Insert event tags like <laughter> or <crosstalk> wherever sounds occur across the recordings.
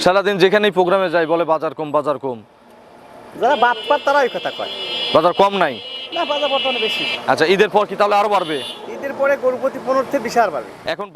সারাদিন যেখানেই প্রোগ্রামে যাই বলে বাজার কম বাজার কম। যারা বাপ্পার তারা ওই কথা কয়। বাজার কম নাই? না বাজার বর্তমানে বেশি। আচ্ছা ঈদের পর কি তাহলে আরও বাড়বে? ঈদের পরে গরুপতি পনেরো থেকে বিশ হাজার বাড়বে। এখন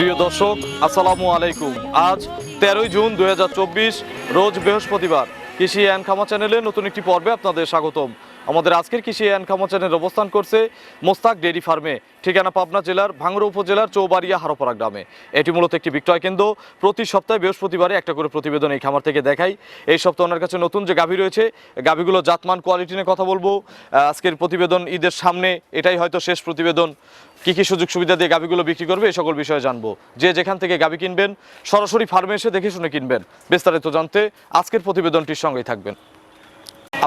প্রিয় দর্শক, আসসালামু আলাইকুম। আজ তেরোই জুন দুই হাজার চব্বিশ, রোজ বৃহস্পতিবার। কৃষি অ্যান্ড খামা চ্যানেলে নতুন একটি পর্বে আপনাদের স্বাগতম। আমাদের আজকের কৃষি অ্যান্ড খামা চ্যানেল অবস্থান করছে মোস্তাক ডেইরি ফার্মে। ঠিকানা পাবনা জেলার ভাঙড়া উপজেলার চৌবাড়িয়া হারোপাড়া গ্রামে। এটি মূলত একটি বিক্রয় কেন্দ্র। প্রতি সপ্তাহে বৃহস্পতিবারে একটা করে প্রতিবেদন এই খামার থেকে দেখাই। এই সপ্তাহে ওনার কাছে নতুন যে গাভী রয়েছে, গাভীগুলো জাতমান, কোয়ালিটি নিয়ে কথা বলব। আজকের প্রতিবেদন ঈদের সামনে, এটাই হয়তো শেষ প্রতিবেদন। কি কি সুযোগ সুবিধা দিয়ে গাভীগুলো বিক্রি করবে এই সকল বিষয়ে জানব। যে যেখান থেকে গাভী কিনবেন, সরাসরি ফার্মে এসে দেখে শুনে কিনবেন। বিস্তারিত জানতে আজকের প্রতিবেদনটির সঙ্গেই থাকবেন।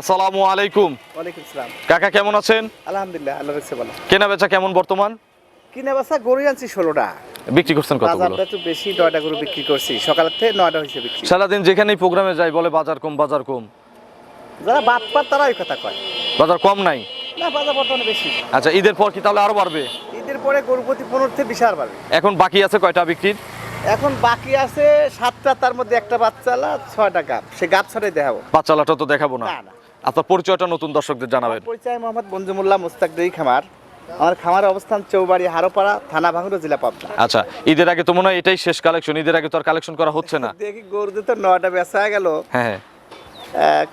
আসসালামু আলাইকুম। ওয়ালাইকুম সালাম। কাকা কেমন আছেন? আলহামদুলিল্লাহ আল্লাহ রাখছে বলো কেনা বেচা কেমন বর্তমান? কিনে বাসা গরু আনছি ষোলোটা। বিক্রি করছেন কতগুলো? বাজারটা একটু বেশি নয়টা গরু বিক্রি করছি। সকালের থেকে নয়টা হয়েছে বিক্রি। সারাদিন যেখানেই প্রোগ্রামে যাই বলে বাজার কম বাজার কম। যারা বাপ্পার তারা ওই কথা কয়। বাজার কম নাই? না বাজার বর্তমানে বেশি। আচ্ছা ঈদের পর কি তাহলে আরও বাড়বে? ঈদের পরে গরু প্রতি পনেরো থেকে বিশ হাজার বাড়বে। এখন বাকি আছে কয়টা বিক্রির? এখন বাকি আছে সাতটা তার মধ্যে একটা বাচ্চালা ছয়টা গাপ সে গাপ ছাড়াই দেখাবো। বাচ্চালাটা তো দেখাবো না, না। আপনার পরিচয়টা নতুন দর্শকদের জানাবেন। পরিচয় মোহাম্মদ মঞ্জুমুল্লাহ মুস্তাক দেই খামার। আমার খামার অবস্থান চৌবাড়ি হারোপাড়া থানা ভাঙড়া জেলা পাবনা। আচ্ছা ঈদের আগে তো মনে হয় এটাই শেষ কালেকশন ঈদের আগে তো আর কালেকশন করা হচ্ছে না। দেখি গরুতে তো নয়টা বেচা হয়ে গেল। হ্যাঁ হ্যাঁ।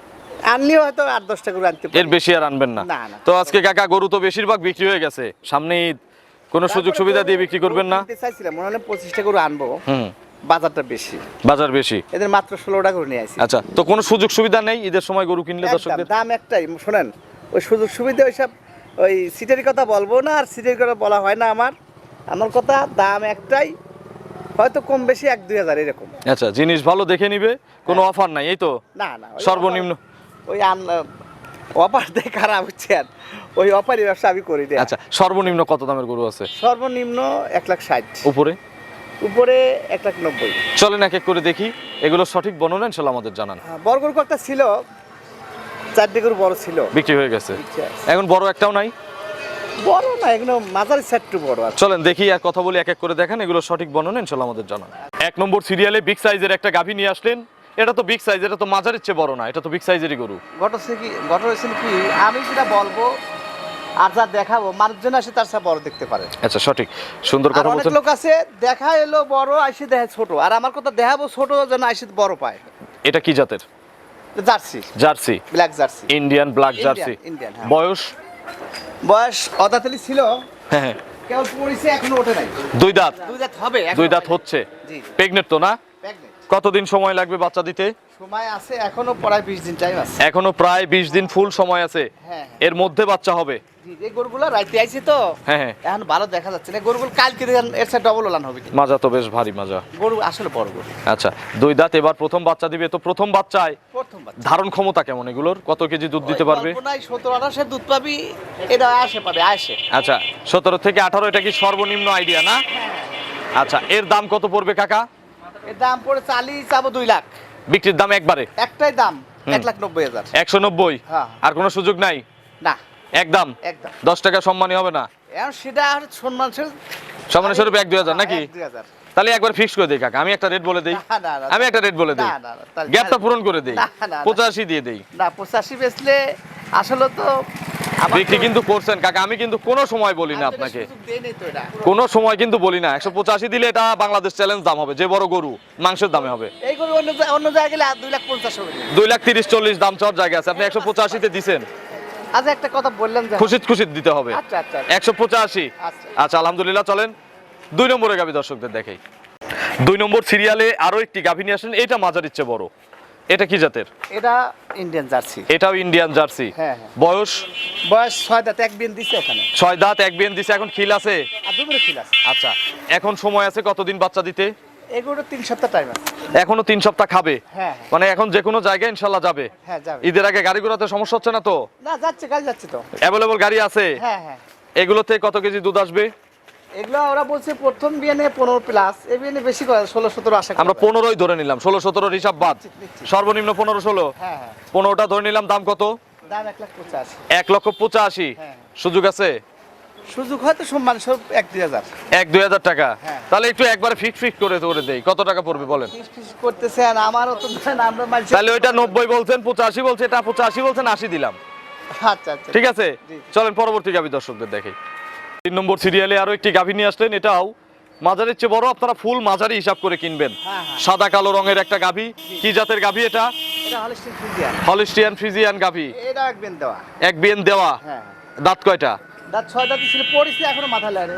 আনলেও হয়তো আট দশটা গরু আনতে এর বেশি আর আনবেন না। তো আজকে কাকা গরু তো বেশিরভাগ বিক্রি হয়ে গেছে। সামনে ঈদ কোনো সুযোগ সুবিধা দিয়ে বিক্রি করবেন না। চাইছিলাম মনে হলে পঁচিশটা গরু আনব। হুম। বাজারটা বেশি। বাজার বেশি? এদের মাত্র ষোলোটা গরু নিয়ে আসি। আচ্ছা তো কোনো সুযোগ সুবিধা নেই ঈদের সময় গরু কিনলে দর্শকদের? দাম একটাই শোনেন ওই সুযোগ সুবিধা ওইসব ওই সিটের কথা বলব না আর সিটের কথা বলা হয় না আমার। আমার কথা দাম একটাই হয়তো কম বেশি এক দুই হাজার এরকম। আচ্ছা জিনিস ভালো দেখে নিবে কোনো অফার নাই এই তো? না না সর্বনিম্ন। ওই আন অফার দিয়ে খারাপ হচ্ছে আর। ওই অফারই ব্যবসা আমি করি আচ্ছা সর্বনিম্ন কত দামের গরু আছে? সর্বনিম্ন এক লাখ ষাট। উপরে? উপরে এক লাখ নব্বই। চলেন এক এক করে দেখি এগুলো সঠিক বর্ণনা ইনশাল্লাহ আমাদের জানান। হ্যাঁ, বড় গরু একটা ছিল চারটে গরু বড় ছিল। বিক্রি হয়ে গেছে। এখন বড় একটাও নাই? বড় না এগুলো মাঝারি সেটটু বড় আছে। চলেন দেখি এক কথা বলি এক এক করে দেখেন এগুলো সঠিক বর্ণনা ইনশাল্লাহ আমাদের জানান। এক নম্বর সিরিয়ালে বিগ সাইজের একটা গাভী নিয়ে আসলেন। এটা তো বিগ সাইজ এটা তো মাঝারির চেয়ে বড় না এটা তো বিগ সাইজেরই গরু। ঘটনা হচ্ছে কি ঘটনা কি আমি যেটা বলব আর যা দেখাবো মানুষজন আসে তার সাথে বড় দেখতে পারে। আচ্ছা সঠিক। সুন্দর কথা অনেক লোক আছে দেখা এলো বড় আইসে দেখে ছোট। আর আমার কথা দেখাবো ছোট যেন আইসে বড় পায়। এটা কি জাতের? Jersey. Jersey. Black Jersey. Indian black Jersey. হ্যাঁ। বয়স? বয়স অদাতালি ছিল। হ্যাঁ হ্যাঁ। কেবল পড়েছে এখনও ওঠে নাই। দুই দাঁত। দুই দাঁত হবে দুই দাঁত হচ্ছে। জি। প্রেগনেন্ট তো না। কতদিন সময় লাগবে বাচ্চা দিতে? সময় আছে এখনও প্রায় বিশ দিন টাইম আছে। এখনও প্রায় বিশ দিন ফুল সময় আছে। হ্যাঁ এর মধ্যে বাচ্চা হবে? এই গরুগুলো রাইতে আইছে তো। হ্যাঁ হ্যাঁ। এখন ভালো দেখা যাচ্ছে না। গরুগুলো কালকে দেখেন এর সাথে ডবল ওলান হবে। মাজা তো বেশ ভারী মাজা। গরু আসলে বড় গরু। আচ্ছা দুই দাঁত এবার প্রথম বাচ্চা দিবে। তো প্রথম বাচ্চায় প্রথম বাচ্চা। ধারণ ক্ষমতা কেমন এগুলোর? কত কেজি দুধ দিতে পারবে? কল্পনায় সতেরো আঠাশের দুধ পাবি এটা আসে পাবে আসে। আচ্ছা সতেরো থেকে আঠারো এটা কি সর্বনিম্ন আইডিয়া না? আচ্ছা এর দাম কত পড়বে কাকা? এর দাম পড়ে চালি চাবো দুই লাখ। বিক্রির দাম একবারে? একটাই দাম। এক লাখ নব্বই হাজার। একশো নব্বই? হ্যাঁ। আর কোনো সুযোগ নাই? না। একদম? একদম। দশ টাকা সম্মানী হবে না? সেটা আর সম্মান সামান্য স্বরূপ এক দুই হাজার নাকি? তাহলে একবার ফিক্স করে দিই কাকা। আমি একটা রেট বলে দিই। আমি একটা রেট বলে দিই। গ্যাপটা পূরণ করে দিই। পঁচাশি দিয়ে দিই। না পঁচাশি বেচলে আসলে তো বিক্রি কিন্তু করছেন কাকা আমি কিন্তু কোনো সময় বলি না আপনাকে। কোনো সময় কিন্তু বলি না। একশো পঁচাশি দিলে এটা বাংলাদেশ চ্যালেঞ্জ দাম হবে যে বড় গরু মাংসের দামে হবে। এই করে অন্য অন্য জায়গায় গেলে দুই লাখ পঞ্চাশ হবে। দুই লাখ তিরিশ চল্লিশ দাম চাওয়ার জায়গা আছে। আপনি একশো পঁচাশিতে দিছেন। আচ্ছা একটা কথা বললাম যে খুশিত খুশিত দিতে হবে। আচ্ছা আচ্ছা একশো পঁচাশি। আচ্ছা। আচ্ছা আলহামদুলিল্লাহ চলেন। দুই নম্বরে গাভী দর্শকদের দেখাই। দুই নম্বর সিরিয়ালে আরও একটি গাভী নিয়ে আসেন। এটা মাজার ইচ্ছে বড়। এটা কি জাতের? এটা ইন্ডিয়ান জার্সি। এটাও ইন্ডিয়ান জার্সি। হ্যাঁ, হ্যাঁ। বয়স? বয়স ছয় দাঁত এক বিন দিছে এখানে। ছয় দাঁত এক বিয়ান দিছে এখন খিল আছে? দুপুরে খিল আছে। আচ্ছা এখন সময় আছে কতদিন বাচ্চা দিতে? এগুলো তিন সপ্তাহ টাইম আছে। এখনও তিন সপ্তাহ খাবে? হ্যাঁ, হ্যাঁ। মানে এখন যে কোনো জায়গায় ইনশাল্লাহ যাবে। হ্যাঁ যাবে। ঈদের আগে গাড়ি ঘোড়াতে সমস্যা হচ্ছে না তো? না যাচ্ছে কাল যাচ্ছে তো। অ্যাভেলেবল গাড়ি আছে? হ্যাঁ হ্যাঁ। এগুলোতে কত কেজি দুধ আসবে? এগুলো ওরা বলছে প্রথম বিয়ানে পনেরো প্লাস এ বেশি করে ষোলো সতেরো আশা আমরা পনেরোই ধরে নিলাম ষোলো হিসাব বাদ। সর্বনিম্ন পনেরো ষোলো। হ্যাঁ হ্যাঁ। পনেরোটা ধরে নিলাম দাম কত? দাম এক লাখ পঞ্চাশ এক লক্ষ পঁচাশি। হ্যাঁ। সুযোগ আছে? সুযোগ হয়তো সম্মান স্বরূপ এক দুই হাজার। এক দুই হাজার টাকা। তাহলে একটু একবারে ফিট ফিট করে করে দেই। কত টাকা পড়বে বলেন? করতেছেন আমারও তো আমরা মানছি তাহলে ওইটা নব্বই বলছেন পঁচাশি বলছে এটা পঁচাশি বলছেন আশি দিলাম। আচ্ছা আচ্ছা। ঠিক আছে। চলেন পরবর্তী গাভী দর্শকদের দেখে। তিন নম্বর সিরিয়ালে আরও একটি গাভী নিয়ে আসলেন এটাও মাঝারির চেয়ে বড় আপনারা ফুল মাঝারি হিসাব করে কিনবেন। হ্যাঁ, হ্যাঁ। সাদা কালো রঙের একটা গাভী। কি জাতের গাভী এটা? হলিস্টিয়ান ফ্রিজিয়ান গাভী। এক বিন দেওয়া। হ্যাঁ দাঁত কয়টা?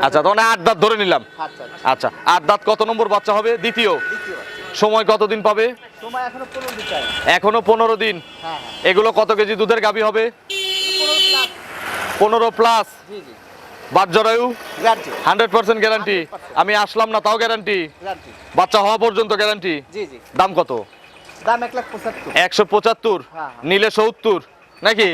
আচ্ছা তখন আট দাঁত ধরে নিলাম। আচ্ছা আচ্ছা। আচ্ছা আট দাঁত কত নম্বর বাচ্চা হবে? দ্বিতীয়। সময় কতদিন পাবে? এখনও পনেরো দিন চাই। এখনও পনেরো দিন। এগুলো কত কেজি দুধের গাভী হবে? পনেরো প্লাস বাদ জরায়ু হান্ড্রেড পার্সেন্ট গ্যারান্টি আমি আসলাম না তাও গ্যারান্টি বাচ্চা হওয়া পর্যন্ত গ্যারান্টি দাম কত? দাম এক লাখ পঁচাত্তর। একশো পঁচাত্তর? হ্যাঁ। নিলে সত্তর নাকি?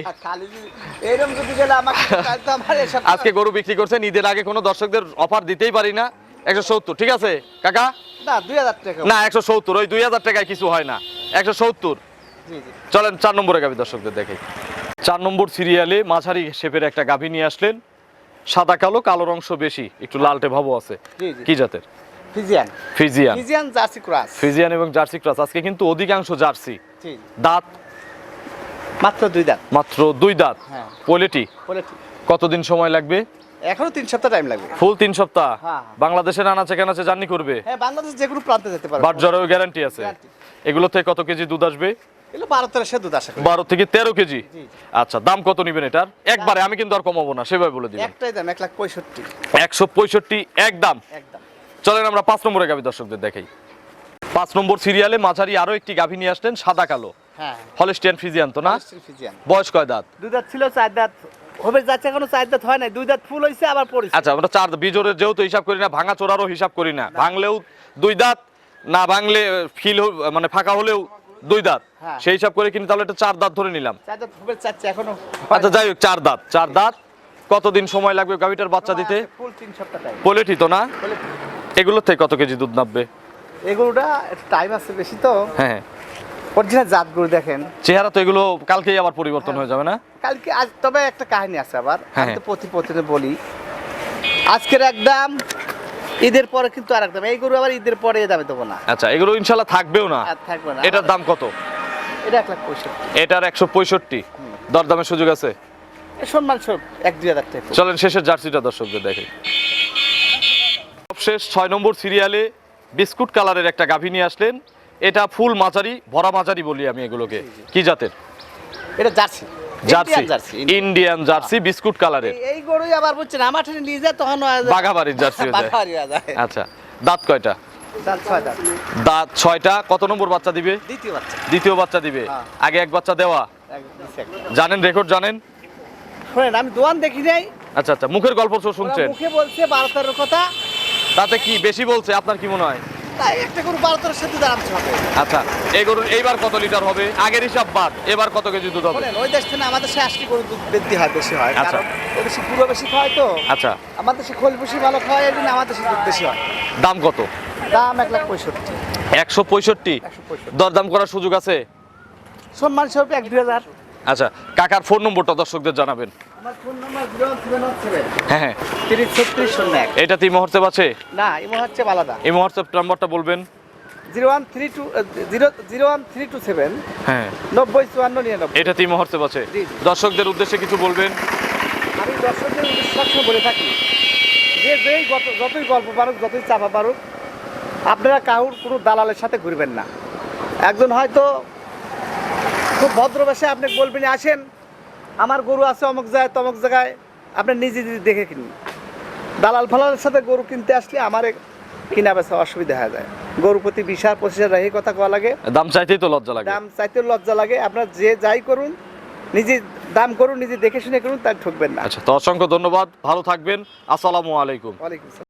<laughs> আজকে গরু বিক্রি করছেন ঈদের আগে কোনো দর্শকদের অফার দিতেই পারি না। একশো সত্তর ঠিক আছে? কাকা? না একশো সত্তর ওই দুই হাজার টাকায় কিছু হয় না। একশো সত্তর। চলেন চার নম্বরে গাভী দর্শকদের দেখে চার নম্বর সিরিয়ালে মাঝারি শেপের একটা গাভী নিয়ে আসলেন। সাদা কালো কালোর অংশ বেশি একটু লালটে ভাবও আছে। কি জাতের? Friesian. Friesian. Friesian Jersey cross. Friesian এবং জার্সি ক্রস আজকে কিন্তু অধিকাংশ জার্সি। দাঁত? মাত্র দুই দাঁত। মাত্র দুই দাঁত। হ্যাঁ। কোয়ালিটি? বলে কতদিন সময় লাগবে? এখনও তিন সপ্তাহ টাইম লাগবে। ফুল তিন সপ্তাহ? হ্যাঁ। বাংলাদেশের আনাচে কেনাচে জার্নি করবে? হ্যাঁ বাংলাদেশ যে কোনো প্রান্তে যেতে পারবে বাট জ্বরেও গ্যারান্টি আছে। এগুলো থেকে কত কেজি দুধ আসবে? বারো তেরোশো দুধ আসে বারো থেকে তেরো কেজি? আচ্ছা দাম কত নিবেন এটার? একবারে আমি কিন্তু আর কমাবো না সেভাবে বলে দিবেন একটাই দাম এক লাখ পঁয়ষট্টি। একশো পঁয়ষট্টি এক দাম। একদম। চলেন আমরা পাঁচ নম্বরে গাভী দর্শকদের দেখাই। পাঁচ নম্বর সিরিয়ালে মাঝারি আরও একটি গাভী নিয়ে আসলেন সাদা কালো। হ্যাঁ। হলস্টিয়ান ফিজিয়ান তো না? বয়স কয় দাঁত? দুই দাঁত ছিল চার দাঁত। হবে যাচ্ছে এখনও চার দাঁত হয় নাই। দুই দাঁত ফুল আবার পড়েছে। আচ্ছা আমরা চার বিজোরের যেহেতু হিসাব করি না ভাঙা চোরারও হিসাব করি না। ভাঙলেও দুই দাঁত না ভাঙলে ফিল মানে ফাঁকা হলেও দুই দাঁত। হ্যাঁ। সেই হিসাব করে কিনি তাহলে এটা চার দাঁত ধরে নিলাম। এখনও আচ্ছা যাই হোক চার দাঁত চার দাঁত। কতদিন সময় লাগবে গাভীটার বাচ্চা দিতে? পোলেটি তো না? এগুলোর থেকে কত কেজি দুধ নামবে? এগুলোটা টাইম আছে বেশি তো। হ্যাঁ। অরিজিনাল জাতগুলো দেখেন। চেহারা তো এগুলো কালকেই আবার পরিবর্তন হয়ে যাবে না? কালকে আজ তবে একটা কাহিনী আছে আবার। আমি হ্যাঁ। তো প্রতি প্রতিদিন বলি। আজকের একদম ঈদের পরে কিন্তু আর একদম এই গরু আবার ঈদের পরে দামে দেবো না। আচ্ছা এগুলো ইনশাল্লাহ থাকবেও না। আর থাকবে না। এটার দাম কত? এটা এক লাখ পঁয়ষট্টি। এটার একশো পঁয়ষট্টি। দরদামের সুযোগ আছে? এ সম্মান সব এক দুই হাজার টাকা। চলেন শেষের জার্সিটা দর্শকদের দেখে। সবশেষ ছয় নম্বর সিরিয়ালে বিস্কুট কালারের একটা গাভী নিয়ে আসলেন। এটা ফুল মাঝারি ভরা মাঝারি বলি আমি এগুলোকে। কি জাতের? এটা Jersey. Jersey. Indian Jersey biscuit কালারের। এই- গরুই আবার বুঝছেন আমার ঠেনে নিয়ে যায় তখন বাঘাবাড়ির জার্সি আচ্ছা দাঁত কয়টা? দাঁত ছয় দাঁত দাঁত ছয়টা কত নম্বর বাচ্চা দিবে? দ্বিতীয় বাচ্চা। দ্বিতীয় বাচ্চা দিবে। হ্যাঁ। আগে এক বাচ্চা দেওয়া। জানেন রেকর্ড জানেন? শোনেন আমি দোয়ান দেখি নাই। আচ্ছা আচ্ছা মুখের গল্প শুনছেন। মুখে বলছে বারো তেরোর কথা। তাতে কি বেশি বলছে আপনার কি মনে হয়? তাই একটা গরু বারো তেরোর সাথে দাঁড়াতে হবে। আচ্ছা এই গরুর এইবার কত লিটার হবে? আগের হিসাব বাদ এবার কত কেজি দুধ হবে? ওই দেশ থেকে আমাদের সে গরু দুধ বৃদ্ধি হয় বেশি হয়। আচ্ছা। ও পুরো বেশি খায় তো। আচ্ছা। আমাদের খোল বেশি ভালো খায় এই জন্য আমাদের দুধ বেশি হয়। দাম কত? দাম এক লাখ পঁয়ষট্টি। একশো পঁয়ষট্টি? একশো পঁয়ষট্টি। দরদাম করার সুযোগ আছে? সম্মান স্বরূপ এক দুই হাজার। আচ্ছা কাকার ফোন নম্বরটা দর্শকদের জানাবেন। হ্যাঁ হোয়াটসঅ্যাপ আছে? না ইমো আলাদা। ইমো হোয়াটসঅ্যাপ নাম্বারটা বলবেন। Zero one three two zero zero one three two seven হ্যাঁ। নব্বই চুয়ান্ন নিরানব্বই। এটাতে ইমো হোয়াটসঅ্যাপ আছে? জি, জি। দর্শকদের উদ্দেশ্যে কিছু বলবেন। আমি দর্শকদের উদ্দেশ্যে সবসময় বলে থাকি যে যেই যতই গল্প পারুক যতই চাপা পারুক আপনারা কাউর কোনো দালালের সাথে ঘুরবেন না। একজন হয়তো খুব ভদ্রবেশে আপনি বলবেন আসেন আমার গরু আছে অমুক জায়গায় তমক জায়গায় আপনি নিজে নিজে দেখে কিনুন। দালাল ফালালের সাথে গরু কিনতে আসলে আমার কিনা বেচা অসুবিধা হয়ে যায়। গরু প্রতি বিশ হাজার পঁচিশ হাজার এই কথা কওয়া লাগে। দাম চাইতেই তো লজ্জা লাগে। দাম চাইতে লজ্জা লাগে। আপনার যে যাই করুন নিজে দাম করুন নিজে দেখে শুনে করুন তাই ঠকবেন না। আচ্ছা তো অসংখ্য ধন্যবাদ। ভালো থাকবেন। আসসালামু আলাইকুম। ওয়ালাইকুম আসসালাম।